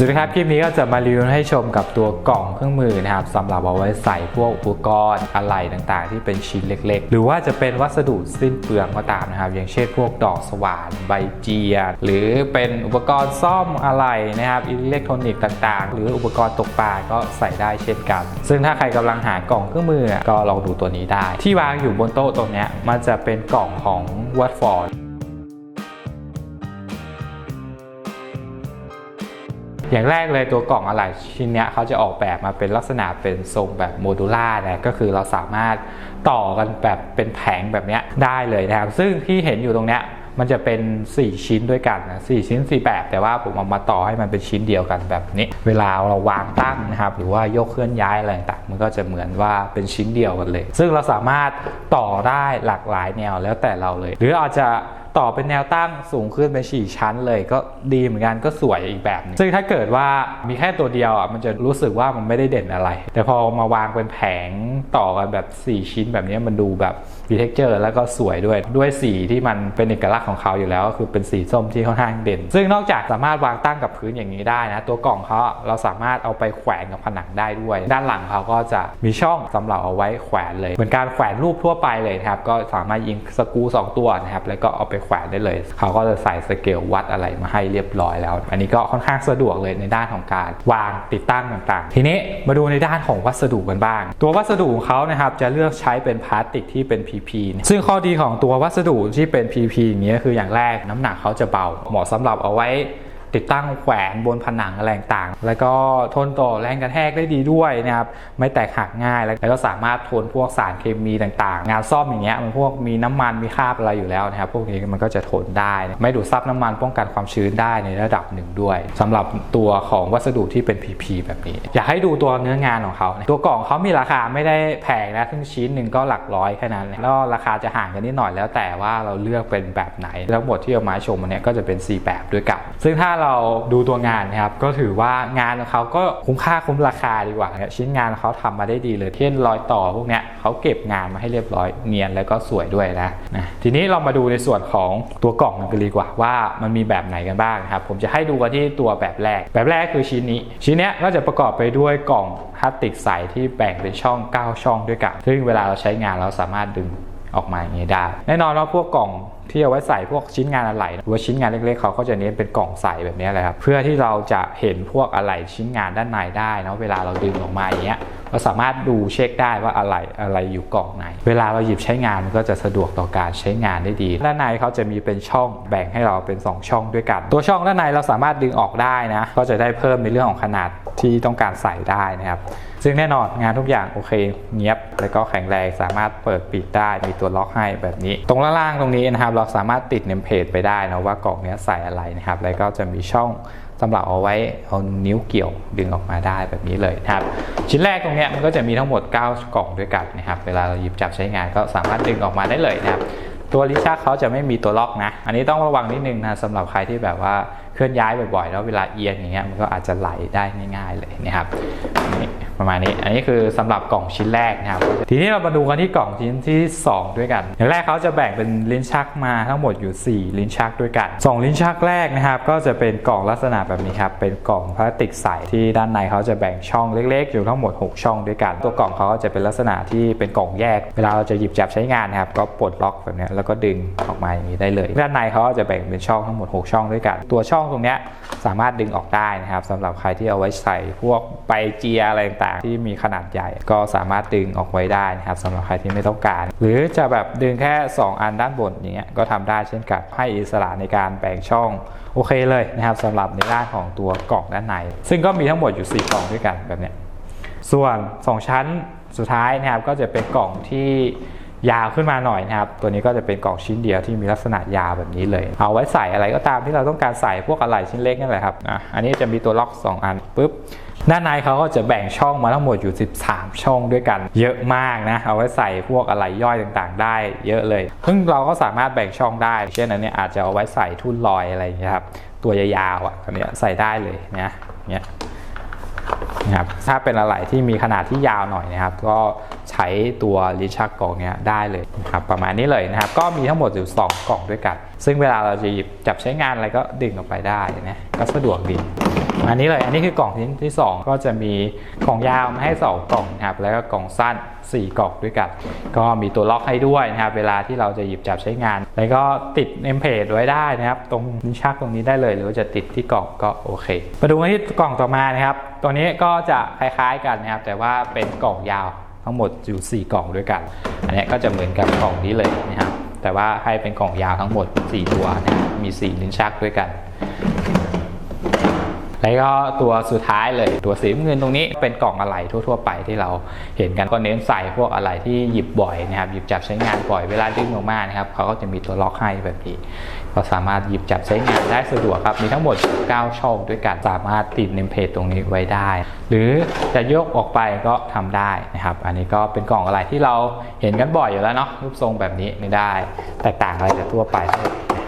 สวัสดีครับคลิปนี้ก็จะมารีวิวให้ชมกับตัวกล่องเครื่องมือนะครับสำหรับเอาไว้ใส่พวกอุปกรณ์อะไหล่ต่างๆ ที่เป็นชิ้นเล็กๆ หรือว่าจะเป็นวัสดุสิ้นเปลืองก็ตามนะครับ อย่างเช่นพวกดอกสว่านใบเจียหรือเป็นอุปกรณ์ซ่อมอะไหล่นะครับอิเล็กทรอนิกส์ต่างๆ หรืออุปกรณ์ตกปลาก็ใส่ได้เช่นกัน ซึ่งถ้าใครกำลังหากล่องเครื่องมือก็ลองดูตัวนี้ได้ ที่วางอยู่บนโต๊ะตรงนี้มันจะเป็นกล่องของ w a t f o r อย่างแรกเลยตัวกล่องอะไหล่ชิ้นนี้เขาจะออกแบบมาเป็นลักษณะเป็นทรงแบบโมดูล่านะก็คือเราสามารถต่อกันแบบเป็นแผงแบบนี้ได้เลยนะครับ ซึ่งที่เห็นอยู่ตรงเนี้ยมันจะเป็น 4 ชิ้นด้วยกันนะสชิ้น 4 แบบ แต่ว่าผมเอามาต่อให้มันเป็นชิ้นเดียวกันแบบนี้ เวลาเราวางตั้งนะครับ หรือว่ายกเคลื่อนย้ายอะไรต่างมันก็จะเหมือนว่าเป็นชิ้นเดียวกันเลย ซึ่งเราสามารถต่อได้หลากหลายแนวแล้วแต่เราเลย หรืออาจจะ ต่อเป็นแนวตั้งสูงขึ้นเป็นสี่ชั้นเลยก็ดีเหมือนกันก็สวยอีกแบบหนึงซึ่งถ้าเกิดว่ามีแค่ตัวเดียวอะมันจะรู้สึกว่ามันไม่ได้เด่นอะไร แต่พอมาวางเป็นแผงต่อกันแบบ 4 ชิ้นแบบนี้มันดูแบบมีเท็กเจอร์แล้วก็สวยด้วยด้วยสีที่มันเป็นเอกลักษณ์ของเขาอยู่แล้วก็คือเป็นสีส้มที่ค่อนข้างเด่น ซึ่งนอกจากสามารถวางตั้งกับพื้นอย่างนี้ได้นะ ตัวกล่องเขาเราสามารถเอาไปแขวนกับผนังได้ด้วย ด้านหลังเขาก็จะมีช่องสำหรับเอาไว้แขวนเลย เหมือนการแขวนรูปทั่วไปเลยนะครับก็สามารถยิงสกูสองตัวนะครับแล้วก็เอาไปแขวนได้เลย เขาก็จะใส่สเกลวัดอะไรมาให้เรียบร้อยแล้ว อันนี้ก็ค่อนข้างสะดวกเลยในด้านของการวางติดตั้งต่างๆ ทีนี้มาดูในด้านของวัสดุกันบ้าง ตัววัสดุของเขานะครับจะเลือกใช้เป็นพลาสติกที่เป็น PP เนี่ยซึ่งข้อดีของตัววัสดุที่เป็น PP อย่างนี้คืออย่างแรกน้ำหนักเขาจะเบาเหมาะสำหรับเอาไว้ ติดตั้งแขวนบนผนังอะไรต่างแล้วก็ทนต่อแรงกระแทกได้ดีด้วยนะครับไม่แตกหักง่ายแล้วก็สามารถทนพวกสารเคมีต่างๆ งานซ่อมอย่างเงี้ยมันพวกมีน้ำมันมีคราบอะไรอยู่แล้วนะครับพวกนี้มันก็จะทนได้ ไม่ดูดซับน้ำมันป้องกันความชื้นได้ในระดับหนึ่งด้วยสำหรับตัวของวัสดุที่เป็น PP แบบนี้ อยากให้ดูตัวเนื้องานของเขาตัวกล่องเขามีราคาไม่ได้แพงนะซึ่งชิ้นหนึ่งก็หลักร้อยแค่นั้นแล้วราคาจะห่างกันนิดหน่อยแล้วแต่ว่าเราเลือกเป็นแบบไหนแล้วหมดที่เอามาให้ชมวันนี้ก็จะเป็น 4 แบบด้วยกันซึ่งถ้าเราดูตัวงานนะครับก็ถือว่างานของเขาก็คุ้มค่าคุ้มราคาดีกว่าชิ้นงานเขาทำมาได้ดีเลยเช่นรอยต่อพวกเนี้ยเขาเก็บงานมาให้เรียบร้อยเนียนแล้วก็สวยด้วยนะนะทีนี้เรามาดูในส่วนของตัวกล่องกันดีกว่าว่ามันมีแบบไหนกันบ้างครับผมจะให้ดูกันที่ตัวแบบแรก แบบแรกคือชิ้นนี้ ชิ้นเนี้ยก็จะประกอบไปด้วยกล่องพลาสติกใสที่แบ่งเป็นช่อง 9 ช่องด้วยกัน ซึ่งเวลาเราใช้งานเราสามารถดึงออกมาอย่างนี้ได้ แน่นอนว่าพวกกล่อง ที่เอาไว้ใส่พวกชิ้นงานอะไหล่หรือว่าชิ้นงานเล็กๆเขาก็จะเน้นเป็นกล่องใสแบบนี้แหละครับเพื่อที่เราจะเห็นพวกอะไหล่ชิ้นงานด้านในได้นะเวลาเราดึงออกมาอย่างเงี้ยเราสามารถดูเช็คได้ว่าอะไรอะไรอยู่กล่องไหน เวลาเราหยิบใช้งานมันก็จะสะดวกต่อการใช้งานได้ดี ด้านในเขาจะมีเป็นช่องแบ่งให้เราเป็น 2 ช่องด้วยกัน ตัวช่องด้านในเราสามารถดึงออกได้นะ ก็จะได้เพิ่มในเรื่องของขนาดที่ต้องการใส่ได้นะครับ ซึ่งแน่นอนงานทุกอย่างโอเคเงียบ แล้วก็แข็งแรงสามารถเปิดปิดได้มีตัวล็อกให้แบบนี้ ตรงล่างตรงนี้นะครับเราสามารถติดเนมเพจไปได้นะว่ากล่องนี้ใส่อะไรนะครับ แล้วก็จะมีช่องสำหรับเอาไว้เอานิ้วเกี่ยวดึงออกมาได้แบบนี้เลยนะครับ ชิ้นแรกตรงนี้มันก็จะมีทั้งหมด 9 กล่องด้วยกันนะครับ เวลาเราหยิบจับใช้งานก็สามารถดึงออกมาได้เลยนะครับ ตัวลิซ่าเขาจะไม่มีตัวล็อกนะ อันนี้ต้องระวังนิดนึงนะสำหรับใครที่แบบว่า เคลื่อนย้ายบ่อยๆ แล้วเวลาเอียงอย่างเงี้ยมันก็อาจจะไหลได้ง่ายๆเลยนะครับนี่ประมาณนี้ อันนี้คือสำหรับกล่องชิ้นแรกนะครับ ทีนี้เรามาดูกันที่กล่องชิ้นที่ 2 ด้วยกัน อย่างแรกเขาจะแบ่งเป็นลิ้นชักมาทั้งหมดอยู่ 4 ลิ้นชักด้วยกัน 2 ลิ้นชักแรกนะครับ ก็จะเป็นกล่องลักษณะแบบนี้ครับ เป็นกล่องพลาสติกใสที่ด้านในเขาจะแบ่งช่องเล็กๆ อยู่ทั้งหมด 6 ช่องด้วยกัน ตัวกล่องเขาจะเป็นลักษณะที่เป็นกล่องแยก เวลาเราจะหยิบจับใช้งานนะครับ ก็ปลดล็อกแบบนี้แล้วก็ดึงออกมาอย่างนี้ได้เลย ด้านในเขาจะแบ่งเป็นช่องทั้งหมด 6 ช่องด้วยกัน ตัวช่องตรงเนี้ยสามารถดึงออกได้นะครับสำหรับใครที่เอาไว้ใส่พวกไปเจียอะไรต่างๆ ที่มีขนาดใหญ่ ก็สามารถดึงออกไว้ได้นะครับสำหรับใครที่ไม่ต้องการ หรือจะแบบดึงแค่ 2 อันด้านบนอย่างเงี้ยก็ทำได้เช่นกันให้อิสระในการแบ่งช่องโอเคเลยนะครับสำหรับในด้านของตัวกล่องด้านใน ซึ่งก็มีทั้งหมดอยู่4กล่องด้วยกันแบบเนี้ยส่วน 2 ชั้นสุดท้ายนะครับก็จะเป็นกล่องที่ ยาวขึ้นมาหน่อยนะครับ ตัวนี้ก็จะเป็นกล่องชิ้นเดียวที่มีลักษณะยาวแบบนี้เลย เอาไว้ใส่อะไรก็ตามที่เราต้องการใส่พวกอะไหล่ชิ้นเล็กนั่นแหละครับอะอันนี้จะมีตัวล็อก 2 อันปุ๊บด้านในเขาก็จะแบ่งช่องมาทั้งหมดอยู่ 13 ช่องด้วยกัน เยอะมากนะ เอาไว้ใส่พวกอะไหล่ย่อยต่างๆ ได้เยอะเลย ซึ่งเราก็สามารถแบ่งช่องได้ เช่นอันนี้อาจจะเอาไว้ใส่ทุ่นลอยอะไรอย่างเงี้ยครับ ตัวยาวๆอะอันนี้ใส่ได้เลยนะเนี้ย นะครับถ้าเป็นอะไหล่ที่มีขนาดที่ยาวหน่อยนะครับ ก็ใช้ตัวลิชักกล่องเนี้ยได้เลยนะครับประมาณนี้เลยนะครับ ก็มีทั้งหมดอยู่2กล่องด้วยกัน ซึ่งเวลาเราจะหยิบจับใช้งานอะไรก็ดึงออกไปได้นะก็สะดวกดี อันนี้เลยอันนี้คือกล่องชิ้นที่ 2 ก็จะมีกล่องยาวมาให้ 2 กล่องนะครับแล้วก็กล่องสั้น 4 กล่องด้วยกัน ก็มีตัวล็อกให้ด้วยนะครับเวลาที่เราจะหยิบจับใช้งาน แล้วก็ติดเนมเพจไว้ได้นะครับ ตรงลิ้ชักตรงนี้ได้เลย หรือว่าจะติดที่กล่องก็โอเคมาดูกันที่กล่องต่อมานะครับ ตัวนี้ก็จะคล้ายๆกันนะครับ แต่ว่าเป็นกล่องยาวทั้งหมดอยู่ 4 กล่องด้วยกัน อันนี้ก็จะเหมือนกับกล่องนี้เลยนะครับแต่ว่าให้เป็นกล่องยาวทั้งหมด 4 ตัวนะมี 4 ลิ้นชักด้วยกัน แล้วก็ตัวสุดท้ายเลยตัวสีเงินตรงนี้เป็นกล่องอะไหล่ทั่ว ๆ ไปที่เราเห็นกันก็เน้นใส่พวกอะไหล่ที่หยิบบ่อยนะครับหยิบจับใช้งานบ่อยเวลาดึงออกมานะครับเขาก็จะมีตัวล็อกให้แบบนี้ก็สามารถหยิบจับใช้งานได้สะดวกครับมีทั้งหมด 9 ช่องด้วยกันสามารถติดเนมเพจตรงนี้ไว้ได้ หรือจะยกออกไปก็ทำได้นะครับ อันนี้ก็เป็นกล่องอะไหล่ที่เราเห็นกันบ่อยอยู่แล้วเนาะรูปทรงแบบนี้ไม่ได้ แตกต่างอะไรจากทั่วไป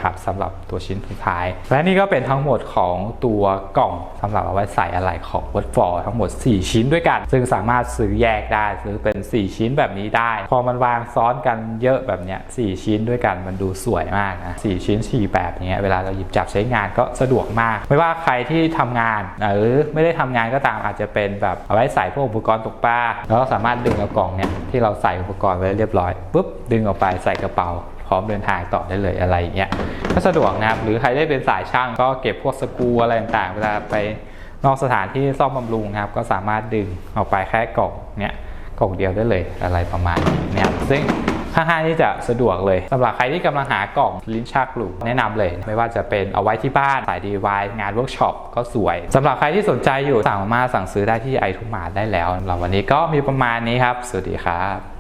ครับสำหรับตัวชิ้นสุดท้าย และนี่ก็เป็นทั้งหมดของตัวกล่องสำหรับเอาไว้ใส่อะไรของ w o r d f o r ทั้งหมด 4 ชิ้นด้วยกัน ซึ่งสามารถซื้อแยกได้ซื้อเป็น 4 ชิ้นแบบนี้ได้ พอมันวางซ้อนกันเยอะแบบเนี้ย4ชิ้นด้วยกันมันดูสวยมากนะ4ชิ้น 4 แบบเนี้ยเวลาเราหยิบจับใช้งานก็สะดวกมาก ไม่ว่าใครที่ทำงานหรือไม่ได้ทำงานก็ตามอาจจะเป็นแบบเอาไว้ใส่พวกอุปกรณ์ตกปลาแล้วก็สามารถดึงเอากล่องเนี่ยที่เราใส่อุปกรณ์ไว้เรียบร้อยปุ๊บดึงออกไปใส่กระเป๋า ร้อมเดินทางต่อได้เลยอะไรอย่างเงี้ยก็สะดวกนะครับหรือใครได้เป็นสายช่างก็เก็บพวกสกูอะไรต่างๆเวลาไปนอกสถานที่ซ่อมบำรุงนะครับก็สามารถดึงออกไปแค่กล่องเนี้ยกล่องเดียวได้เลยอะไรประมาณนี้นะครับซึ่งค่อนข้างที่จะสะดวกเลยสำหรับใครที่กำลังหากล่องลิ้นชักหลูแนะนำเลย ไม่ว่าจะเป็นเอาไว้ที่บ้านสาย DIY งานเวิร์กช็อปก็สวยสำหรับใครที่สนใจอยู่สามาสั่งซื้อได้ที่ไอทุมาได้แล้วสำหรับวันนี้ก็มีประมาณนี้ครับ สวัสดีครับ